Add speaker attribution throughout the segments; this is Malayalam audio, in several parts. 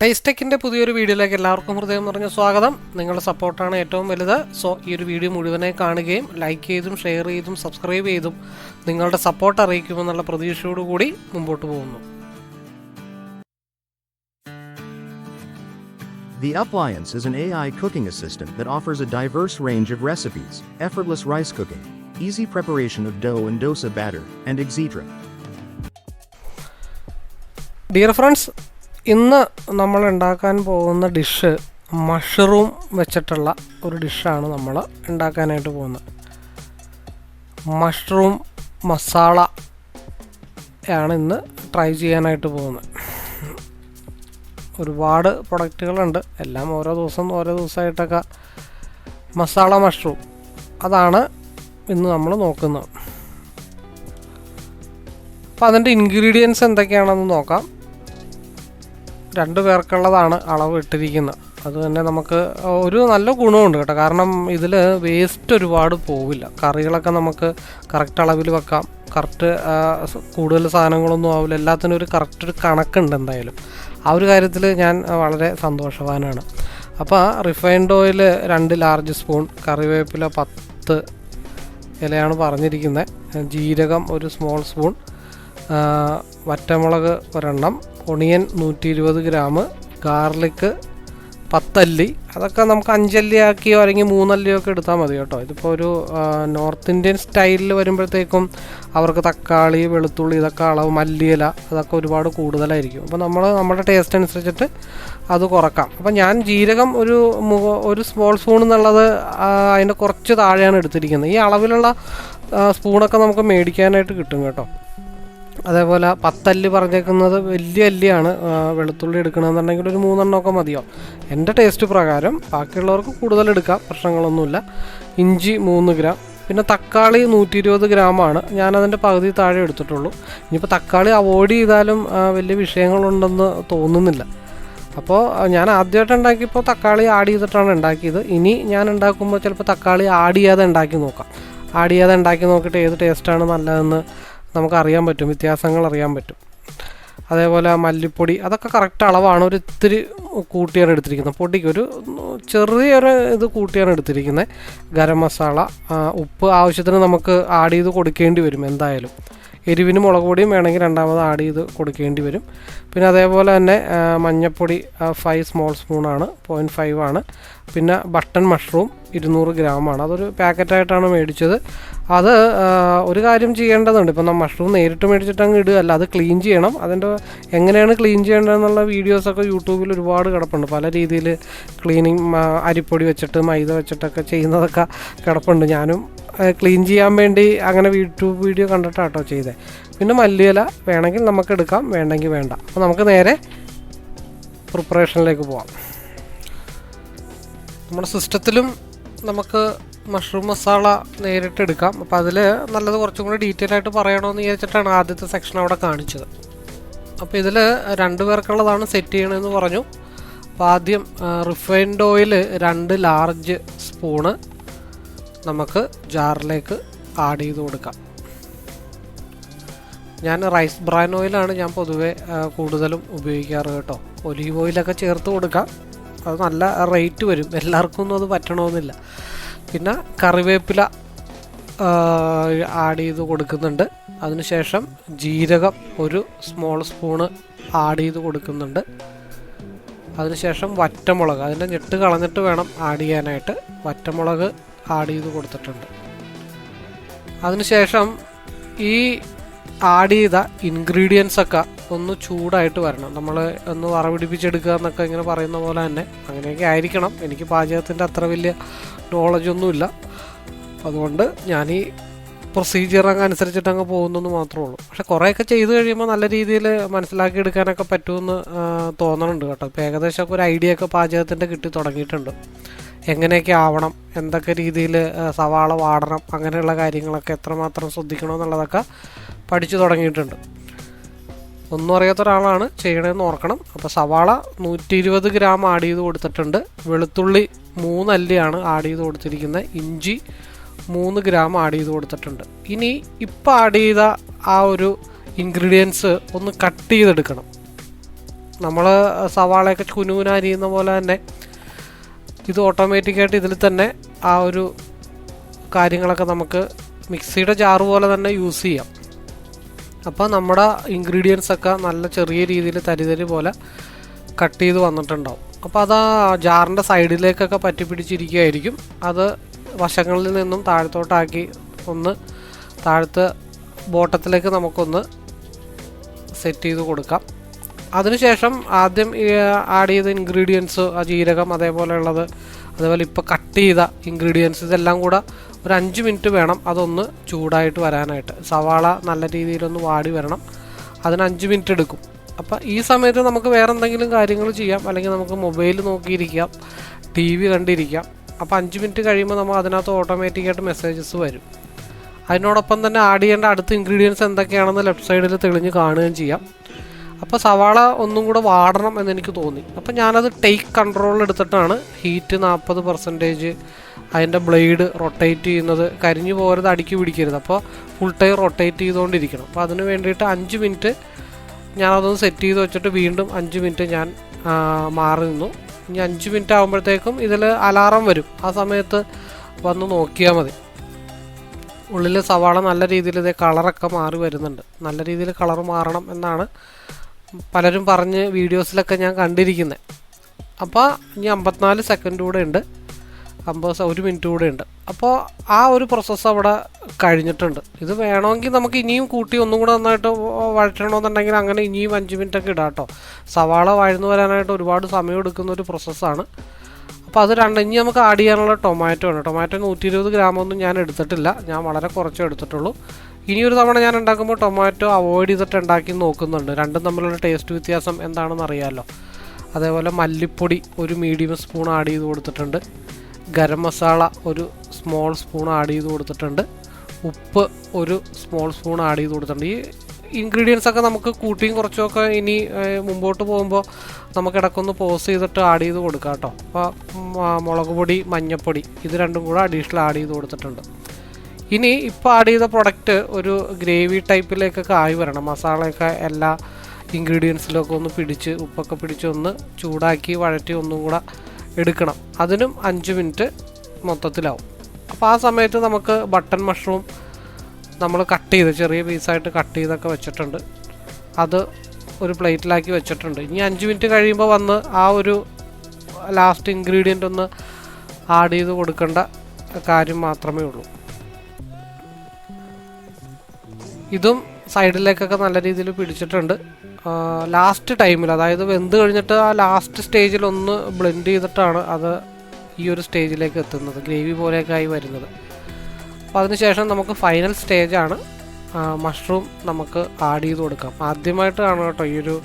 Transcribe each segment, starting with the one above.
Speaker 1: ടേസ്റ്റെക്കിന്റെ പുതിയൊരു വീഡിയോയിലേക്ക് എല്ലാവർക്കും ഹൃദയം നിറഞ്ഞ സ്വാഗതം. നിങ്ങളുടെ സപ്പോർട്ടാണ് ഏറ്റവും വലുത്. സോ ഈ ഒരു വീഡിയോ മുഴുവനായി കാണുകയും ലൈക്ക് ചെയ്തും ഷെയർ ചെയ്തും സബ്സ്ക്രൈബ് ചെയ്തും നിങ്ങളുടെ സപ്പോർട്ട് അറിയിക്കുമെന്നുള്ള പ്രതീക്ഷയോടുകൂടി മുമ്പോട്ട് പോകുന്നു.
Speaker 2: The Appliance is an AI cooking assistant that offers a diverse range of recipes, effortless rice cooking, easy preparation of dough and dosa batter, and etc.
Speaker 1: Dear friends ഇന്ന് നമ്മൾ ഉണ്ടാക്കാൻ പോകുന്ന ഡിഷ് മഷ്റൂം വെച്ചിട്ടുള്ള ഒരു ഡിഷാണ് നമ്മൾ ഉണ്ടാക്കാനായിട്ട് പോകുന്നത്. മഷ്റൂം മസാല ആണ് ഇന്ന് ട്രൈ ചെയ്യാനായിട്ട് പോകുന്നത്. ഒരുപാട് പ്രൊഡക്റ്റുകളുണ്ട് എല്ലാം ഓരോ ദിവസം ഓരോ ദിവസമായിട്ടൊക്കെ മസാല മഷ്റൂം. അതാണ് ഇന്ന് നമ്മൾ നോക്കുന്നത്. അപ്പോൾ അതിന്റെ ഇൻഗ്രീഡിയൻസ് എന്തൊക്കെയാണെന്ന് നോക്കാം. രണ്ട് പേർക്കുള്ളതാണ് അളവ് ഇട്ടിരിക്കുന്നത്. അത് തന്നെ നമുക്ക് ഒരു നല്ല ഗുണമുണ്ട് കേട്ടോ. കാരണം ഇതിൽ വേസ്റ്റ് ഒരുപാട് പോവില്ല. കറികളൊക്കെ നമുക്ക് കറക്റ്റ് അളവിൽ വെക്കാം. കറക്റ്റ് കൂടുതൽ സാധനങ്ങളൊന്നും ആവില്ല. എല്ലാത്തിനും ഒരു കറക്റ്റ് ഒരു കണക്കുണ്ട് എന്തായാലും. ആ ഒരു കാര്യത്തിൽ ഞാൻ വളരെ സന്തോഷവാനാണ്. അപ്പോൾ റിഫൈൻഡ് ഓയിൽ രണ്ട് ലാർജ് സ്പൂൺ കറിവേപ്പില പത്ത് ഇലയാണ് പറഞ്ഞിരിക്കുന്നത് ജീരകം ഒരു സ്മോൾ സ്പൂൺ വറ്റമുളക് ഒരെണ്ണം ഒണിയൻ നൂറ്റി ഇരുപത് ഗ്രാം ഗാർലിക്ക് പത്തല്ലി. അതൊക്കെ നമുക്ക് അഞ്ചല്ലി ആക്കിയോ അല്ലെങ്കിൽ മൂന്നല്ലിയോ ഒക്കെ എടുത്താൽ മതി കേട്ടോ. ഇതിപ്പോൾ ഒരു നോർത്ത് ഇന്ത്യൻ സ്റ്റൈലിൽ വരുമ്പോഴത്തേക്കും അവർക്ക് തക്കാളി വെളുത്തുള്ളി ഇതൊക്കെ അളവ് മല്ലിയില അതൊക്കെ ഒരുപാട് കൂടുതലായിരിക്കും. അപ്പോൾ നമ്മൾ നമ്മുടെ ടേസ്റ്റ് അനുസരിച്ചിട്ട് അത് കുറക്കാം. അപ്പോൾ ഞാൻ ജീരകം ഒരു ഒരു സ്മോൾ സ്പൂൺ എന്നുള്ളത് അതിന്റെ കുറച്ച് താഴെയാണ് എടുത്തിരിക്കുന്നത്. ഈ അളവിലുള്ള സ്പൂണൊക്കെ നമുക്ക് മേടിക്കാനായിട്ട് കിട്ടും കേട്ടോ. അതേപോലെ പത്തല്ലി പറഞ്ഞേക്കുന്നത് വലിയ അല്ലിയാണ് വെളുത്തുള്ളി എടുക്കണമെന്നുണ്ടെങ്കിൽ ഒരു മൂന്നെണ്ണമൊക്കെ മതിയോ? എന്റെ ടേസ്റ്റ് പ്രകാരം ബാക്കിയുള്ളവർക്ക് കൂടുതൽ എടുക്കാം പ്രശ്നങ്ങളൊന്നുമില്ല. ഇഞ്ചി മൂന്ന് ഗ്രാം പിന്നെ തക്കാളി നൂറ്റി ഇരുപത് ഗ്രാമാണ്. ഞാനതിന്റെ പകുതി താഴെ എടുത്തിട്ടുള്ളൂ. ഇനിയിപ്പോൾ തക്കാളി അവോയ്ഡ് ചെയ്താലും വലിയ വിഷയങ്ങളുണ്ടെന്ന് തോന്നുന്നില്ല. അപ്പോൾ ഞാൻ ആദ്യമായിട്ട് ഉണ്ടാക്കിയപ്പോൾ തക്കാളി ആഡ് ചെയ്തിട്ടാണ് ഉണ്ടാക്കിയത്. ഇനി ഞാൻ ഉണ്ടാക്കുമ്പോൾ ചിലപ്പോൾ തക്കാളി ആഡ് ചെയ്യാതെ ഉണ്ടാക്കി നോക്കാം. ആഡ് ചെയ്യാതെ ഉണ്ടാക്കി നോക്കിയിട്ട് ഏത് ടേസ്റ്റാണ് നല്ലതെന്ന് നമുക്ക് അറിയാൻ പറ്റും വ്യത്യാസങ്ങൾ അറിയാൻ പറ്റും. അതേപോലെ മല്ലിപ്പൊടി അതൊക്കെ കറക്റ്റ് അളവാണ്. ഒരു ഇത്തിരി കൂട്ടിയാണ് എടുത്തിരിക്കുന്നത്. പൊടിക്ക് ഒരു ചെറിയൊരു ഇത് കൂട്ടിയാണ് എടുത്തിരിക്കുന്നത്. ഗരം മസാല ഉപ്പ് ആവശ്യത്തിന് നമുക്ക് ആഡ് ചെയ്ത് കൊടുക്കേണ്ടി വരും എന്തായാലും. എരിവിന് മുളക് പൊടിയും വേണമെങ്കിൽ രണ്ടാമത് ആഡ് ചെയ്ത് കൊടുക്കേണ്ടി വരും. പിന്നെ അതേപോലെ തന്നെ മഞ്ഞൾപ്പൊടി ഫൈവ് സ്മോൾ സ്പൂണാണ് പോയിന്റ് ഫൈവ് ആണ് പിന്നെ ബട്ടൺ മഷ്റൂം ഇരുന്നൂറ് ഗ്രാമാണ്. അതൊരു പാക്കറ്റായിട്ടാണ് മേടിച്ചത്. അത് ഒരു കാര്യം ചെയ്യേണ്ടതുണ്ട്. ഇപ്പം നമ്മൾ മഷ്റൂം നേരിട്ട് മേടിച്ചിട്ട് അങ്ങ് ഇടുകയല്ല അത് ക്ലീൻ ചെയ്യണം. അതിന്റെ എങ്ങനെയാണ് ക്ലീൻ ചെയ്യേണ്ടതെന്നുള്ള വീഡിയോസൊക്കെ യൂട്യൂബിൽ ഒരുപാട് കിടപ്പുണ്ട്. പല രീതിയിൽ ക്ലീനിങ് അരിപ്പൊടി വെച്ചിട്ട് മൈദ വെച്ചിട്ടൊക്കെ ചെയ്യുന്നതൊക്കെ കിടപ്പുണ്ട്. ഞാനും ക്ലീൻ ചെയ്യാൻ വേണ്ടി അങ്ങനെ യൂട്യൂബ് വീഡിയോ കണ്ടിട്ടാട്ടോ ചെയ്തേ. പിന്നെ മല്ലിയില വേണമെങ്കിൽ നമുക്ക് എടുക്കാം വേണ്ടെങ്കിൽ വേണ്ട. അപ്പോൾ നമുക്ക് നേരെ പ്രിപ്പറേഷനിലേക്ക് പോവാം. നമ്മുടെ സിസ്റ്റത്തിലും നമുക്ക് മഷ്റൂം മസാല നേരിട്ട് എടുക്കാം. അപ്പോൾ അതിൽ നല്ലത് കുറച്ചും കൂടി ഡീറ്റെയിൽ ആയിട്ട് പറയണമെന്ന് വിചാരിച്ചിട്ടാണ് ആദ്യത്തെ സെക്ഷൻ അവിടെ കാണിച്ചത്. അപ്പോൾ ഇതിൽ രണ്ട് പേർക്കുള്ളതാണ് സെറ്റ് ചെയ്യണമെന്ന് പറഞ്ഞു. അപ്പോൾ ആദ്യം റിഫൈൻഡ് ഓയിൽ രണ്ട് ലാർജ് സ്പൂണ് നമുക്ക് ജാറിലേക്ക് ആഡ് ചെയ്ത് കൊടുക്കാം. ഞാൻ റൈസ് ബ്രാൻ ഓയിലാണ് ഞാൻ പൊതുവേ കൂടുതലും ഉപയോഗിക്കാറ് കേട്ടോ. ഒലീവ് ഓയിലൊക്കെ ചേർത്ത് കൊടുക്കാം. അത് നല്ല റേറ്റ് വരും. എല്ലാവർക്കും ഒന്നും അത് പറ്റണമെന്നില്ല പിന്നെ കറിവേപ്പില ആഡ് ചെയ്ത് കൊടുക്കുന്നുണ്ട്. അതിനുശേഷം ജീരകം ഒരു സ്മോൾ സ്പൂണ് ആഡ് ചെയ്ത് കൊടുക്കുന്നുണ്ട്. അതിനുശേഷം വറ്റമുളക് അതിന്റെ ഞെട്ട് കളഞ്ഞിട്ട് വേണം ആഡ് ചെയ്യാനായിട്ട്. വറ്റമുളക് ആഡ് ചെയ്ത് കൊടുത്തിട്ടുണ്ട്. അതിനുശേഷം ഈ ആഡ് ചെയ്ത ഇൻഗ്രീഡിയൻസ് ഒക്കെ ഒന്ന് ചൂടായിട്ട് വരണം. നമ്മൾ ഒന്ന് വറവിടിപ്പിച്ചെടുക്കുക എന്നൊക്കെ ഇങ്ങനെ പറയുന്ന പോലെ തന്നെ. അങ്ങനെയൊക്കെ ആയിരിക്കണം. എനിക്ക് പാചകത്തിന്റെ അത്ര വലിയ നോളജൊന്നുമില്ല അതുകൊണ്ട് ഞാൻ ഈ പ്രൊസീജിയർ അങ്ങ് അനുസരിച്ചിട്ട് അങ്ങ് പോകുന്നെന്ന് മാത്രമേ ഉള്ളൂ. പക്ഷെ കുറേയൊക്കെ ചെയ്ത് കഴിയുമ്പോൾ നല്ല രീതിയിൽ മനസ്സിലാക്കി എടുക്കാനൊക്കെ പറ്റുമെന്ന് തോന്നണുണ്ട് കേട്ടോ. ഇപ്പോൾ ഏകദേശമൊക്കെ ഒരു ഐഡിയ ഒക്കെ പാചകത്തിന്റെ കിട്ടി തുടങ്ങിയിട്ടുണ്ട്. എങ്ങനെയൊക്കെ ആവണം എന്തൊക്കെ രീതിയിൽ സവാള വാടണം അങ്ങനെയുള്ള കാര്യങ്ങളൊക്കെ എത്രമാത്രം ശ്രദ്ധിക്കണം എന്നുള്ളതൊക്കെ പഠിച്ചു തുടങ്ങിയിട്ടുണ്ട്. ഒന്നും അറിയാത്ത ഒരാളാണ് ചെയ്യണമെന്ന് ഓർക്കണം. അപ്പോൾ സവാള നൂറ്റി ഇരുപത് ഗ്രാം ആഡ് ചെയ്ത് കൊടുത്തിട്ടുണ്ട്. വെളുത്തുള്ളി മൂന്നല്ലിയാണ് ആഡ് ചെയ്ത് കൊടുത്തിരിക്കുന്നത്. ഇഞ്ചി മൂന്ന് ഗ്രാം ആഡ് ചെയ്ത് കൊടുത്തിട്ടുണ്ട്. ഇനി ഇപ്പം ആഡ് ചെയ്ത ആ ഒരു ഇൻഗ്രീഡിയൻസ് ഒന്ന് കട്ട് ചെയ്തെടുക്കണം. നമ്മൾ സവാളയൊക്കെ കുനുകുന അരിയുന്ന പോലെ തന്നെ ഇത് ഓട്ടോമാറ്റിക്കായിട്ട് ഇതിൽ തന്നെ ആ ഒരു കാര്യങ്ങളൊക്കെ നമുക്ക് മിക്സിയുടെ ജാറ് പോലെ തന്നെ യൂസ് ചെയ്യാം. അപ്പോൾ നമ്മുടെ ഇൻഗ്രീഡിയൻസ് ഒക്കെ നല്ല ചെറിയ രീതിയിൽ തരിതരി പോലെ കട്ട് ചെയ്ത് വന്നിട്ടുണ്ടാവും. അപ്പോൾ അത് ആ ജാറിന്റെ സൈഡിലേക്കൊക്കെ പറ്റി പിടിച്ചിരിക്കുകയായിരിക്കും. അത് വശങ്ങളിൽ നിന്നും താഴത്തോട്ടാക്കി ഒന്ന് താഴത്ത് ബോട്ടത്തിലേക്ക് നമുക്കൊന്ന് സെറ്റ് ചെയ്ത് കൊടുക്കാം. അതിനുശേഷം ആദ്യം ആഡ് ചെയ്ത ഇൻഗ്രീഡിയൻസ് ആ ജീരകം അതേപോലെയുള്ളത് അതേപോലെ ഇപ്പോൾ കട്ട് ചെയ്ത ഇൻഗ്രീഡിയൻസ് ഇതെല്ലാം കൂടെ ഒരു അഞ്ച് മിനിറ്റ് വേണം അതൊന്ന് ചൂടായിട്ട് വരാനായിട്ട്. സവാള നല്ല രീതിയിലൊന്ന് വാടി വരണം. അതിന് അഞ്ച് മിനിറ്റ് എടുക്കും. അപ്പോൾ ഈ സമയത്ത് നമുക്ക് വേറെ എന്തെങ്കിലും കാര്യങ്ങൾ ചെയ്യാം. അല്ലെങ്കിൽ നമുക്ക് മൊബൈൽ നോക്കിയിരിക്കാം. ടി വി കണ്ടിരിക്കാം. അപ്പോൾ അഞ്ച് മിനിറ്റ് കഴിയുമ്പോൾ നമ്മൾ അതിനകത്ത് ഓട്ടോമാറ്റിക്കായിട്ട് മെസ്സേജസ് വരും. അതിനോടൊപ്പം തന്നെ ആഡ് ചെയ്യേണ്ട അടുത്ത ഇൻഗ്രീഡിയൻസ് എന്തൊക്കെയാണെന്ന് ലെഫ്റ്റ് സൈഡിൽ തെളിഞ്ഞ് കാണുകയും ചെയ്യാം. അപ്പോൾ സവാള ഒന്നും കൂടെ വാടണം എന്ന് എനിക്ക് തോന്നി. അപ്പോൾ ഞാനത് ടേക്ക് കൺട്രോൾ എടുത്തിട്ടാണ് ഹീറ്റ് നാൽപ്പത് പെർസെന്റേജ് അതിന്റെ ബ്ലേഡ് റൊട്ടേറ്റ് ചെയ്യുന്നത്. കരിഞ്ഞു പോകരുത് അടുക്കി പിടിക്കരുത്. അപ്പോൾ ഫുൾ ടൈം റൊട്ടേറ്റ് ചെയ്തുകൊണ്ടിരിക്കണം. അപ്പോൾ അതിന് വേണ്ടിയിട്ട് അഞ്ച് മിനിറ്റ് ഞാനതൊന്ന് സെറ്റ് ചെയ്ത് വെച്ചിട്ട് വീണ്ടും അഞ്ച് മിനിറ്റ് ഞാൻ മാറി നിന്നു. ഇനി അഞ്ച് മിനിറ്റ് ആകുമ്പോഴത്തേക്കും ഇതിൽ അലാറം വരും. ആ സമയത്ത് വന്ന് നോക്കിയാൽ മതി. ഉള്ളിൽ സവാള നല്ല രീതിയിൽ ഇതേ കളറൊക്കെ മാറി വരുന്നുണ്ട്. നല്ല രീതിയിൽ കളർ മാറണം എന്നാണ് പലരും പറഞ്ഞ് വീഡിയോസിലൊക്കെ ഞാൻ കണ്ടിരിക്കുന്നത് അപ്പോൾ ഇനി അമ്പത്തിനാല് സെക്കൻഡ് കൂടെ ഉണ്ട്. അമ്പത് ഒരു മിനിറ്റ് കൂടെ ഉണ്ട്. അപ്പോൾ ആ ഒരു പ്രോസസ്സ് അവിടെ കഴിഞ്ഞിട്ടുണ്ട്. ഇത് വേണമെങ്കിൽ നമുക്ക് ഇനിയും കൂട്ടി ഒന്നും കൂടെ നന്നായിട്ട് വഴറ്റണമെന്നുണ്ടെങ്കിൽ അങ്ങനെ ഇനിയും അഞ്ച് മിനിറ്റ് ഒക്കെ ഇടാം കേട്ടോ സവാള വഴന്നു വരാനായിട്ട് ഒരുപാട് സമയം എടുക്കുന്ന ഒരു പ്രോസസ്സാണ് അപ്പോൾ അത് രണ്ട് ഇനി നമുക്ക് ആഡ് ചെയ്യാനുള്ള ടൊമാറ്റോ ആണ്. ടൊമാറ്റോ നൂറ്റി ഇരുപത് ഗ്രാമൊന്നും ഞാൻ എടുത്തിട്ടില്ല. ഞാൻ വളരെ കുറച്ചേ എടുത്തിട്ടുള്ളൂ. ഇനി ഒരു തവണ ഞാൻ ഉണ്ടാക്കുമ്പോൾ ടൊമാറ്റോ അവോയ്ഡ് ചെയ്തിട്ട് ഉണ്ടാക്കി നോക്കുന്നുണ്ട്. രണ്ടും തമ്മിലുള്ള ടേസ്റ്റ് വ്യത്യാസം എന്താണെന്ന് അറിയാമല്ലോ അതേപോലെ മല്ലിപ്പൊടി ഒരു മീഡിയം സ്പൂൺ ആഡ് ചെയ്ത് കൊടുത്തിട്ടുണ്ട്. ഗരം മസാല ഒരു സ്മോൾ സ്പൂൺ ആഡ് ചെയ്ത് കൊടുത്തിട്ടുണ്ട്. ഉപ്പ് ഒരു സ്മോൾ സ്പൂൺ ആഡ് ചെയ്ത് കൊടുത്തിട്ടുണ്ട്. ഈ ഇൻഗ്രീഡിയൻസ് ഒക്കെ നമുക്ക് കൂട്ടിയും കുറച്ചുമൊക്കെ ഇനി മുമ്പോട്ട് പോകുമ്പോൾ നമുക്ക് ഇടക്കൊന്ന് പോസ് ചെയ്തിട്ട് ആഡ് ചെയ്ത് കൊടുക്കാം കേട്ടോ. അപ്പോൾ മുളക് പൊടി മഞ്ഞൾപ്പൊടി ഇത് രണ്ടും കൂടെ അഡീഷണൽ ആഡ് ചെയ്ത് കൊടുത്തിട്ടുണ്ട്. ഇനി ഇപ്പോൾ ആഡ് ചെയ്ത പ്രൊഡക്റ്റ് ഒരു ഗ്രേവി ടൈപ്പിലേക്കൊക്കെ ആയി വരണം. മസാലയൊക്കെ എല്ലാ ഇൻഗ്രീഡിയൻസിലൊക്കെ ഒന്ന് പിടിച്ച് ഉപ്പൊക്കെ പിടിച്ച് ഒന്ന് ചൂടാക്കി വഴറ്റി ഒന്നും കൂടെ എടുക്കണം. അതിനും അഞ്ച് മിനിറ്റ് മൊത്തത്തിലാവും. അപ്പോൾ ആ സമയത്ത് നമുക്ക് ബട്ടൺ മഷ്റൂം നമ്മൾ കട്ട് ചെയ്ത് ചെറിയ പീസായിട്ട് കട്ട് ചെയ്തൊക്കെ വെച്ചിട്ടുണ്ട്. അത് ഒരു പ്ലേറ്റിലാക്കി വെച്ചിട്ടുണ്ട്. ഇനി അഞ്ച് മിനിറ്റ് കഴിയുമ്പോൾ വന്ന് ആ ഒരു ലാസ്റ്റ് ഇൻഗ്രീഡിയന്റ് ഒന്ന് ആഡ് ചെയ്ത് കൊടുക്കേണ്ട കാര്യം മാത്രമേ ഉള്ളൂ. ഇതും സൈഡിലേക്കൊക്കെ നല്ല രീതിയിൽ പിടിച്ചിട്ടുണ്ട്. ലാസ്റ്റ് ടൈമിൽ അതായത് വെന്ത് കഴിഞ്ഞിട്ട് ആ ലാസ്റ്റ് സ്റ്റേജിൽ ഒന്ന് ബ്ലെൻഡ് ചെയ്തിട്ടാണ് അത് ഈ ഒരു സ്റ്റേജിലേക്ക് എത്തുന്നത് ഗ്രേവി പോലെയൊക്കെ ആയി വരുന്നത്. അപ്പോൾ അതിനുശേഷം നമുക്ക് ഫൈനൽ സ്റ്റേജാണ് മഷ്റൂം നമുക്ക് ആഡ് ചെയ്ത് കൊടുക്കാം. ആദ്യമായിട്ടാണ് കേട്ടോ ഈ ഒരു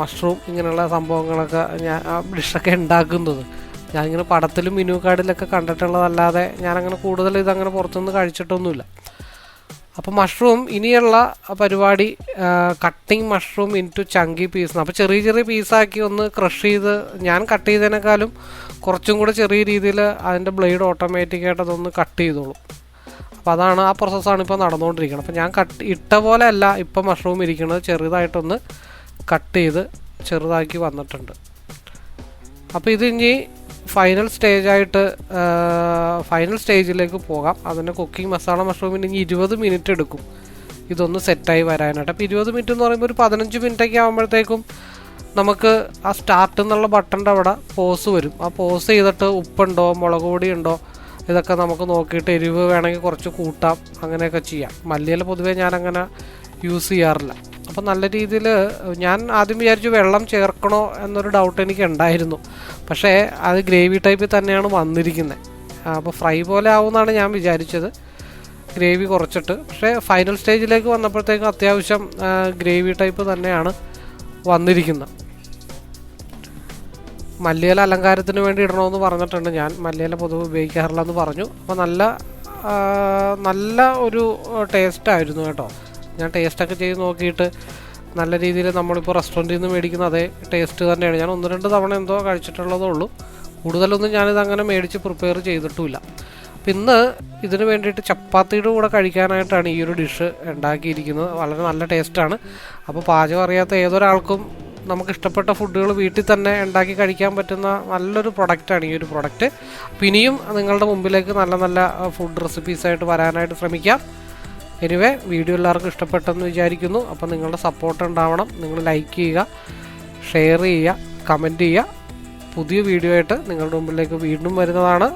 Speaker 1: മഷ്റൂം ഇങ്ങനെയുള്ള സംഭവങ്ങളൊക്കെ ഞാൻ ആ ഡിഷൊക്കെ ഉണ്ടാക്കുന്നത്. ഞാനിങ്ങനെ പടത്തിലും മെനു കാർഡിലൊക്കെ കണ്ടിട്ടുള്ളതല്ലാതെ ഞാനങ്ങനെ കൂടുതൽ ഇതങ്ങനെ പുറത്തുനിന്ന് കഴിച്ചിട്ടൊന്നുമില്ല. അപ്പോൾ മഷ്റൂം ഇനിയുള്ള പരിപാടി cutting mushroom into chunky piece അപ്പോൾ ചെറിയ ചെറിയ പീസാക്കി ഒന്ന് ക്രഷ് ചെയ്ത് ഞാൻ കട്ട് ചെയ്തതിനേക്കാളും കുറച്ചും കൂടെ ചെറിയ രീതിയിൽ അതിന്റെ ബ്ലേഡ് ഓട്ടോമാറ്റിക്കായിട്ട് അതൊന്ന് കട്ട് ചെയ്തോളും. അപ്പോൾ അതാണ് ആ പ്രോസസ്സാണ് ഇപ്പോൾ നടന്നുകൊണ്ടിരിക്കുന്നത് അപ്പോൾ ഞാൻ കട്ട് ഇട്ട പോലെ അല്ല ഇപ്പോൾ മഷ്റൂം ഇരിക്കുന്നത്. ചെറുതായിട്ടൊന്ന് കട്ട് ചെയ്ത് ചെറുതാക്കി വന്നിട്ടുണ്ട്. അപ്പോൾ ഇത് ഇനി ഫൈനൽ സ്റ്റേജായിട്ട് ഫൈനൽ സ്റ്റേജിലേക്ക് പോകാം. അതിന് കുക്കിംഗ് മസാല മഷ്റൂമിന് ഇനി ഇരുപത് മിനിറ്റ് എടുക്കും. ഇതൊന്ന് സെറ്റായി വരാനായിട്ട്. അപ്പോൾ ഇരുപത് മിനിറ്റ് എന്ന് പറയുമ്പോൾ ഒരു പതിനഞ്ച് മിനിറ്റൊക്കെ ആകുമ്പോഴത്തേക്കും നമുക്ക് ആ സ്റ്റാർട്ട് എന്നുള്ള ബട്ടന്റെ അവിടെ പോസ് വരും. ആ പോസ് ചെയ്തിട്ട് ഉപ്പുണ്ടോ മുളക് പൊടി ഉണ്ടോ ഇതൊക്കെ നമുക്ക് നോക്കിയിട്ട് എരിവ് വേണമെങ്കിൽ കുറച്ച് കൂട്ടാം. അങ്ങനെയൊക്കെ ചെയ്യാം. മല്ലിയിൽ പൊതുവേ ഞാനങ്ങനെ യൂസ് ചെയ്യാറില്ല. അപ്പോൾ നല്ല രീതിയിൽ ഞാൻ ആദ്യം വിചാരിച്ചു വെള്ളം ചേർക്കണോ എന്നൊരു ഡൗട്ട് എനിക്ക് ഉണ്ടായിരുന്നു പക്ഷേ അത് ഗ്രേവി ടൈപ്പിൽ തന്നെയാണ് വന്നിരിക്കുന്നത് അപ്പോൾ ഫ്രൈ പോലെ ആവുമെന്നാണ് ഞാൻ വിചാരിച്ചത്. ഗ്രേവി കുറച്ചിട്ട്. പക്ഷേ ഫൈനൽ സ്റ്റേജിലേക്ക് വന്നപ്പോഴത്തേക്കും അത്യാവശ്യം ഗ്രേവി ടൈപ്പ് തന്നെയാണ് വന്നിരിക്കുന്നത് മല്ലിയില അലങ്കാരത്തിന് വേണ്ടി ഇടണമെന്ന് പറഞ്ഞിട്ടുണ്ട് ഞാൻ. മല്ലിയില പൊതുവെ ഉപയോഗിക്കാറില്ല എന്ന് പറഞ്ഞു. അപ്പോൾ നല്ല നല്ല ഒരു ടേസ്റ്റ് ആയിരുന്നു കേട്ടോ. ഞാൻ ടേസ്റ്റൊക്കെ ചെയ്ത് നോക്കിയിട്ട് നല്ല രീതിയിൽ നമ്മളിപ്പോൾ റെസ്റ്റോറന്റിൽ നിന്ന് മേടിക്കുന്ന അതേ ടേസ്റ്റ് തന്നെയാണ്. ഞാൻ ഒന്ന് രണ്ട് തവണ എന്തോ കഴിച്ചിട്ടുള്ളതേ ഉള്ളൂ കൂടുതലൊന്നും ഞാനിത് അങ്ങനെ മേടിച്ച് പ്രിപ്പയർ ചെയ്തിട്ടുമില്ല. അപ്പം ഇന്ന് ഇതിന് വേണ്ടിയിട്ട് ചപ്പാത്തിയുടെ കൂടെ കഴിക്കാനായിട്ടാണ് ഈ ഒരു ഡിഷ് ഉണ്ടാക്കിയിരിക്കുന്നത്. വളരെ നല്ല ടേസ്റ്റാണ് അപ്പോൾ പാചകം അറിയാത്ത ഏതൊരാൾക്കും നമുക്ക് ഇഷ്ടപ്പെട്ട ഫുഡുകൾ വീട്ടിൽ തന്നെ ഉണ്ടാക്കി കഴിക്കാൻ പറ്റുന്ന നല്ലൊരു പ്രൊഡക്റ്റാണ് ഈ ഒരു പ്രൊഡക്റ്റ് അപ്പം ഇനിയും നിങ്ങളുടെ മുമ്പിലേക്ക് നല്ല നല്ല ഫുഡ് റെസിപ്പീസായിട്ട് വരാനായിട്ട് ശ്രമിക്കാം. എനിവേ വീഡിയോ എല്ലാവർക്കും ഇഷ്ടപ്പെട്ടെന്ന് വിചാരിക്കുന്നു. അപ്പോൾ നിങ്ങളുടെ സപ്പോർട്ട് ഉണ്ടാവണം. നിങ്ങൾ ലൈക്ക് ചെയ്യുക ഷെയർ ചെയ്യുക കമന്റ് ചെയ്യുക. പുതിയ വീഡിയോ ആയിട്ട് നിങ്ങളുടെ മുമ്പിലേക്ക് വീണ്ടും വരുന്നതാണ്.